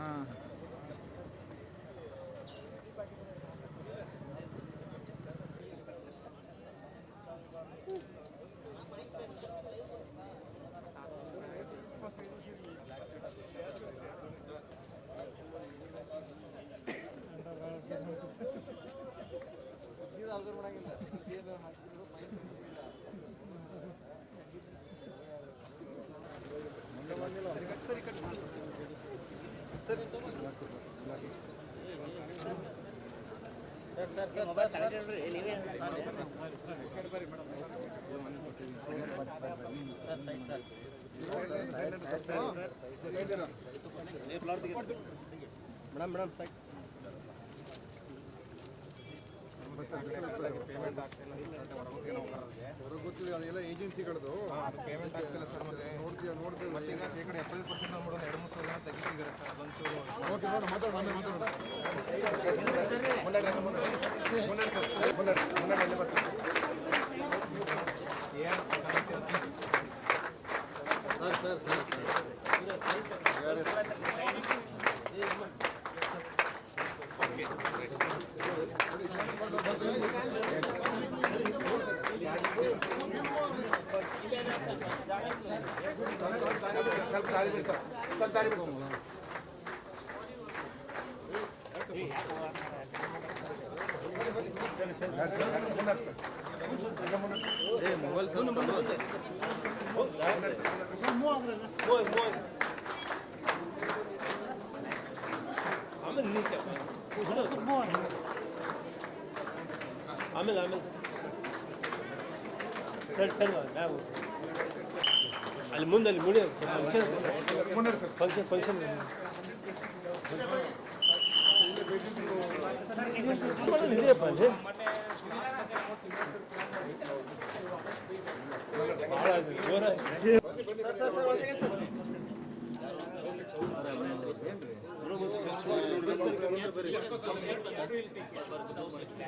嗯。ಹಾಂ ಹೊರಗೆ ಗೊತ್ತಿಲ್ಲ ಅದೆಲ್ಲ ಏಜೆನ್ಸಿಗಳದು ಪೇಮೆಂಟ್ ಸರ್ ನೋಡ್ತೀವಿ ಶೇಕಡ ಪರ್ಸೆಂಟ್ ಎರಡು ಮೂರು ಸಾವಿರ ಸರ್ ಮಾತಾಡೋಣ ಮಾತಾಡೋಣ ಮುನ್ನಡೆ ಸರ್ ಮುನ್ನಡೆ ಸ್ವಲ್ಪ ದಾರಿ ಬಿಡಿ ಸರ್ ಸ್ವಲ್ಪ ದಾರಿ ಬಿಡಿ ಸರ್ ಆಮೇಲೆ ಆಮೇಲೆ ಸರಿ ಸರಿ ಸರ್ ಫಂಕ್ಷನ್ ಫಂಕ್ಷನ್ ಇದೆಯಪ್ಪ ಅಲ್ಲಿ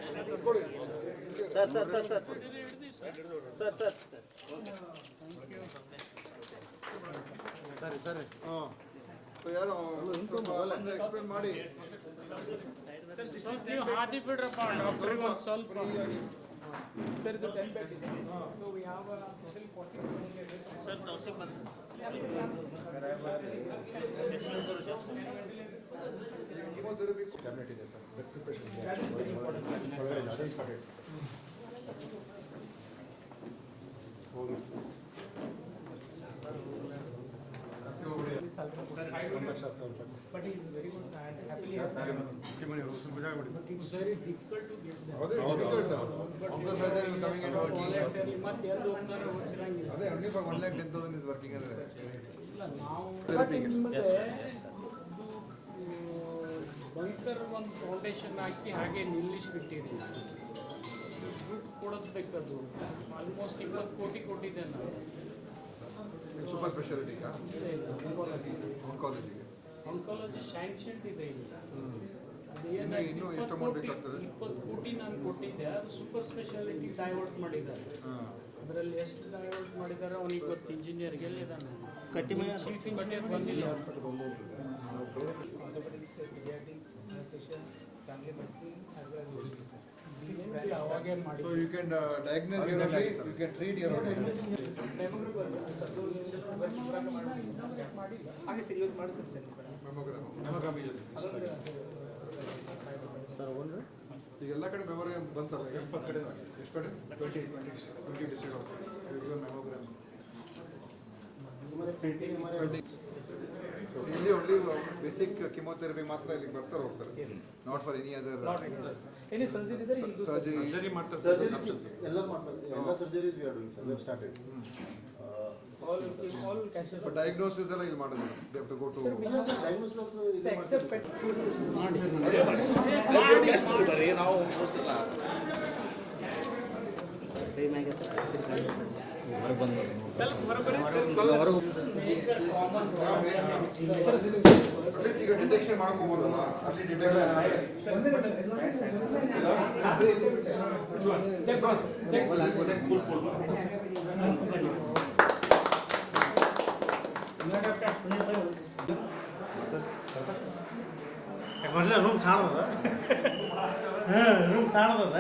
ಭಾಳ ಜೋರ sir sir. Sir sir sir sir ಸರಿ ಸರಿ ಹಾಂ ಸೊ ಯಾರು ಸ್ವಲ್ಪ ಬಂದು ಎಕ್ಸ್ಪ್ಲೇನ್ ಮಾಡಿ ನೀವು ಹಾದಿ ಬಿಡ್ರಪ್ಪ ಡಾಕ್ಟರ್ಗೆ ಒಂದು ಸ್ವಲ್ಪ ಸರ್ ಇದು ಟೆನ್ ಬೆಡ್ ಇದೆ ಸೊ ಯಾವ ಟೋಟಲ್ ಫಾರ್ಟಿ ಸರ್ ತೌಸಿಫ್ ಬಂದು ಕೀಮೋಥೆರಪಿ ಟ್ಯಾಬ್ಲೆಟ್ ಇದೆ ಸರ್ ಬ್ಲಡ್ ಪ್ರಿಪ್ರೇಷನ್ ಇದೆ ಒಳಗಡೆ ಅದೇ ಸ್ಟಾರ್ಟೆಡ್ ಹೋಗಿ ಒಂದು ಲಕ್ಷ ಹತ್ತು ಸಾವಿರ ರೂಪಾಯಿ but is very good and happily has ಕಿಮನಿ ಸ್ವಲ್ಪ ಜಾಗ ಬಿಡಿ but it's very difficult to get ಹೌದು surgery coming and working voluntary ಮತ್ತೆ ಎಲ್ಲಿ ಹೋಗ್ತಾರೆ ಗೊತ್ತಿರಂಗಿಲ್ಲ ಅದೇ only for one lakh ten thousand is working ಅಂದ್ರೆ ಇಲ್ಲ ನಾವು Therapy ಗೆ. ಬಂಕರ್ ಒಂದು ಫೌಂಡೇಶನ್ ಹಾಕಿ ಹಾಗೆ ನಿಲ್ಲಿಸ್ಬಿಟ್ಟಿರಿ ದುಡ್ಡು ಕೊಡಿಸ್ಬೇಕು ಅದು. ಆಲ್ಮೋಸ್ಟ್ ಇಪ್ಪತ್ತು ಕೋಟಿ ಕೊಟ್ಟಿದ್ದೆ ನಾನು. Super speciality. ಆಂಕಾಲಜಿಗೆ ಆಂಕಾಲಜಿ ಸ್ಯಾಂಕ್ಷನ್ ಇದೆ ಈಗ. ಇನ್ನು ಎಷ್ಟು ಬೇಕಾಗ್ತದೆ? ಇಪ್ಪತ್ತು ಕೋಟಿ ನಾನು ಕೊಟ್ಟಿದ್ದೆ. ಅದು ಸೂಪರ್ ಸ್ಪೆಷಾಲಿಟಿ ಡೈವರ್ಟ್ ಮಾಡಿದ್ದಾರೆ. ಅದರಲ್ಲಿ ಎಷ್ಟು ಡೈವರ್ಟ್ ಮಾಡಿದ್ದಾರೆ? ಅವನಿಗೆ ಗೊತ್ತು ಇಂಜಿನಿಯರ್ಗೆ ಎಲ್ಲಿದ್ದಾನೆ? ಕಟ್ಟಿ ಮನೆ ಚೀಫ್ ಇಂಜಿನಿಯರ್ ಬಂದಿಲ್ಲ ಹಾಸ್ಪಿಟಲ್ ಬಂದಿರ್ತೀವಿ ನಾವು ಬೇರೆ orthopedics, pediatrics, anesthesia, family medicine, as well as OPD, sir. Six ಇಲ್ಲಿ branches. ಅವಾಗೇ ಮಾಡಿ so you can diagnose your only you can treat your only ಹಾಗೆ ಸರ್ ಇವತ್ತು ಸರ್ ಸರ್ ಒಂದು ಈಗ ಎಲ್ಲ ಕಡೆ? ಮೆಮೊರಿಯಮ್ ಬಂತಲ್ಲ ಈಗ ಇಪ್ಪತ್ತು ಕಡೆ ಎಷ್ಟು ಕಡೆ ಟ್ವೆಂಟಿ ಟ್ವೆಂಟಿ ಡಿಸ್ಟ್ರಿಕ್ಟ್ ಮೆಮೊಗ್ರಾಮ್ ಇಲ್ಲಿ ಓನ್ಲಿ ಬೇಸಿಕ್ ಕಿಮೋಥೆರಪಿ ಮಾತ್ರ ಇಲ್ಲಿಗೆ ಬರ್ತಾರೆ ಹೋಗ್ತಾರೆ. Not for any other any surgery ಇದ್ರೆ ಸರ್ಜರಿ ಸರ್ಜರಿ ಮಾಡ್ತಾರೆ ಸರ್ ಎಲ್ಲ ಮಾಡ್ತಾರೆ. ಎಲ್ಲ surgeries we are doing sir we started all all cancers. But diagnosis ಎಲ್ಲ ಇಲ್ಲಿ ಮಾಡೋದಿಲ್ಲ they have to go to ಮಾಡಿ sir diagnose also So except pet food. At least ಈಗ ಡಿಟೆಕ್ಷನ್ ಮಾಡ್ಕೋಬೋದಲ್ಲ ಅಲ್ಲಿ ಡಿಟೆಕ್ಷನ್ ಮೊದಲೇ ರೂಮ್ ಕಾಣದ ಹಾಂ ರೂಮ್ ಕಾಣದ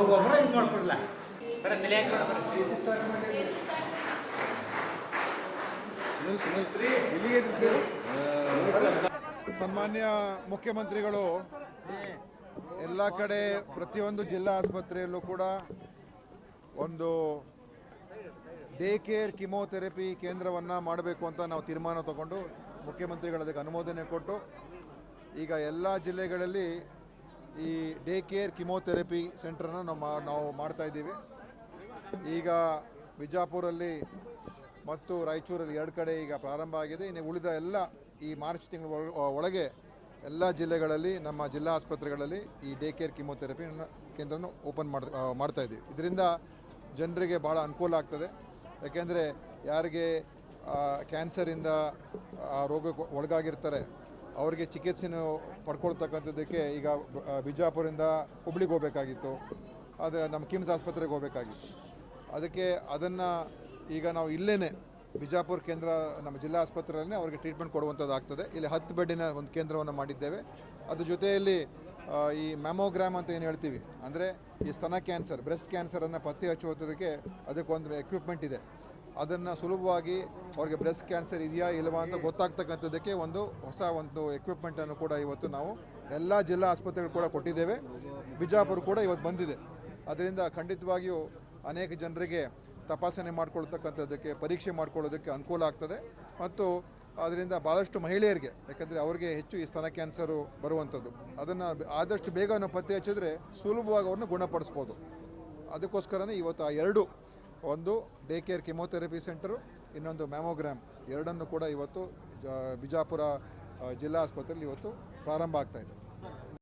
ಒಬ್ಬೊಬ್ಬರ ಮಾಡ್ಕೊಡ್ಲ ಸನ್ಮಾನ್ಯ ಮುಖ್ಯಮಂತ್ರಿಗಳು, ಎಲ್ಲ ಕಡೆ ಪ್ರತಿಯೊಂದು ಜಿಲ್ಲಾ ಆಸ್ಪತ್ರೆಯಲ್ಲೂ ಕೂಡ ಒಂದು ಡೇ ಕೇರ್ ಕಿಮೋಥೆರಪಿ ಕೇಂದ್ರವನ್ನು ಮಾಡಬೇಕು ಅಂತ ನಾವು ತೀರ್ಮಾನ ತಗೊಂಡು ಮುಖ್ಯಮಂತ್ರಿಗಳು ಅದಕ್ಕೆ ಅನುಮೋದನೆ ಕೊಟ್ಟು ಈಗ ಎಲ್ಲ ಜಿಲ್ಲೆಗಳಲ್ಲಿ ಈ ಡೇ ಕೇರ್ ಕಿಮೋಥೆರಪಿ ಸೆಂಟ್ರನ್ನು ನಮ್ಮ ನಾವು ಮಾಡ್ತಾ ಇದ್ದೀವಿ. ಈಗ ಬಿಜಾಪುರಲ್ಲಿ ಮತ್ತು ರಾಯಚೂರಲ್ಲಿ ಎರಡು ಕಡೆ ಈಗ ಪ್ರಾರಂಭ ಆಗಿದೆ. ಇನ್ನು ಉಳಿದ ಎಲ್ಲ ಈ ಮಾರ್ಚ್ ತಿಂಗಳ ಒಳ- ಒಳಗೆ ಎಲ್ಲ ಜಿಲ್ಲೆಗಳಲ್ಲಿ, ನಮ್ಮ ಜಿಲ್ಲಾ ಆಸ್ಪತ್ರೆಗಳಲ್ಲಿ ಈ ಡೇ ಕೇರ್ ಕಿಮೋಥೆರಪಿ ಕೇಂದ್ರನ ಓಪನ್ ಮಾಡಿ ಮಾಡ್ತಾ ಇದ್ದೀವಿ. ಇದರಿಂದ ಜನರಿಗೆ ಭಾಳ ಅನುಕೂಲ ಆಗ್ತದೆ. ಯಾಕೆಂದರೆ ಯಾರಿಗೆ ಕ್ಯಾನ್ಸರಿಂದ ಆ, ರೋಗಕ್ಕೆ ಒಳಗಾಗಿರ್ತಾರೆ ಅವರಿಗೆ ಚಿಕಿತ್ಸೆನ ಪಡ್ಕೊಳ್ತಕ್ಕಂಥದ್ದಕ್ಕೆ ಈಗ ಬಿಜಾಪುರದಿಂದ ಹುಬ್ಳಿಗೆ ಹೋಗಬೇಕಾಗಿತ್ತು. ಅದು ನಮ್ಮ ಕಿಮ್ಸ್ ಆಸ್ಪತ್ರೆಗೆ ಹೋಗಬೇಕಾಗಿತ್ತು. ಅದಕ್ಕೆ ಅದನ್ನು ಈಗ ನಾವು ಇಲ್ಲೇ ಬಿಜಾಪುರ ಕೇಂದ್ರ, ನಮ್ಮ ಜಿಲ್ಲಾ ಆಸ್ಪತ್ರೆಯಲ್ಲೇ ಅವರಿಗೆ ಟ್ರೀಟ್ಮೆಂಟ್ ಕೊಡುವಂಥದ್ದು ಆಗ್ತದೆ. ಇಲ್ಲಿ ಹತ್ತು ಬೆಡ್ಡಿನ ಒಂದು ಕೇಂದ್ರವನ್ನು ಮಾಡಿದ್ದೇವೆ. ಅದ್ರ ಜೊತೆಯಲ್ಲಿ ಈ ಮ್ಯಾಮೋಗ್ರಾಮ್ ಅಂತ ಏನು ಹೇಳ್ತೀವಿ? ಅಂದರೆ ಈ ಸ್ತನ ಕ್ಯಾನ್ಸರ್, ಬ್ರೆಸ್ಟ್ ಕ್ಯಾನ್ಸರನ್ನು ಪತ್ತೆ ಹಚ್ಚುವುದಕ್ಕೆ ಅದಕ್ಕೊಂದು ಎಕ್ವಿಪ್ಮೆಂಟ್ ಇದೆ. ಅದನ್ನು ಸುಲಭವಾಗಿ ಅವ್ರಿಗೆ ಬ್ರೆಸ್ಟ್ ಕ್ಯಾನ್ಸರ್ ಇದೆಯಾ ಇಲ್ಲವಾ ಅಂತ ಗೊತ್ತಾಗ್ತಕ್ಕಂಥದ್ದಕ್ಕೆ ಒಂದು ಹೊಸ ಒಂದು ಎಕ್ವಿಪ್ಮೆಂಟನ್ನು ಕೂಡ ಇವತ್ತು ನಾವು ಎಲ್ಲ ಜಿಲ್ಲಾ ಆಸ್ಪತ್ರೆಗಳು ಕೂಡ ಕೊಟ್ಟಿದ್ದೇವೆ. ಬಿಜಾಪುರ ಕೂಡ ಇವತ್ತು ಬಂದಿದೆ. ಅದರಿಂದ ಖಂಡಿತವಾಗಿಯೂ ಅನೇಕ ಜನರಿಗೆ ತಪಾಸಣೆ ಮಾಡ್ಕೊಳ್ತಕ್ಕಂಥದ್ದಕ್ಕೆ, ಪರೀಕ್ಷೆ ಮಾಡ್ಕೊಳ್ಳೋದಕ್ಕೆ ಅನುಕೂಲ ಆಗ್ತದೆ. ಮತ್ತು ಅದರಿಂದ ಭಾಳಷ್ಟು ಮಹಿಳೆಯರಿಗೆ, ಯಾಕಂದರೆ ಅವರಿಗೆ ಹೆಚ್ಚು ಈ ಸ್ತನ ಕ್ಯಾನ್ಸರು ಬರುವಂಥದ್ದು. ಅದನ್ನು ಆದಷ್ಟು ಬೇಗ ಪತ್ತೆ ಹಚ್ಚಿದ್ರೆ ಸುಲಭವಾಗಿ ಅವ್ರನ್ನ ಗುಣಪಡಿಸ್ಬೋದು. ಅದಕ್ಕೋಸ್ಕರನೇ ಇವತ್ತು ಆ ಎರಡು ಒಂದು ಡೇ ಕೇರ್ ಕಿಮೋಥೆರಪಿ ಸೆಂಟರು, ಇನ್ನೊಂದು ಮ್ಯಾಮೋಗ್ರಾಮ್. ಎರಡನ್ನು ಕೂಡ ಇವತ್ತು ಬಿಜಾಪುರ ಜಿಲ್ಲಾ ಆಸ್ಪತ್ರೆಯಲ್ಲಿ ಇವತ್ತು ಪ್ರಾರಂಭ ಆಗ್ತಾ ಇದೆ.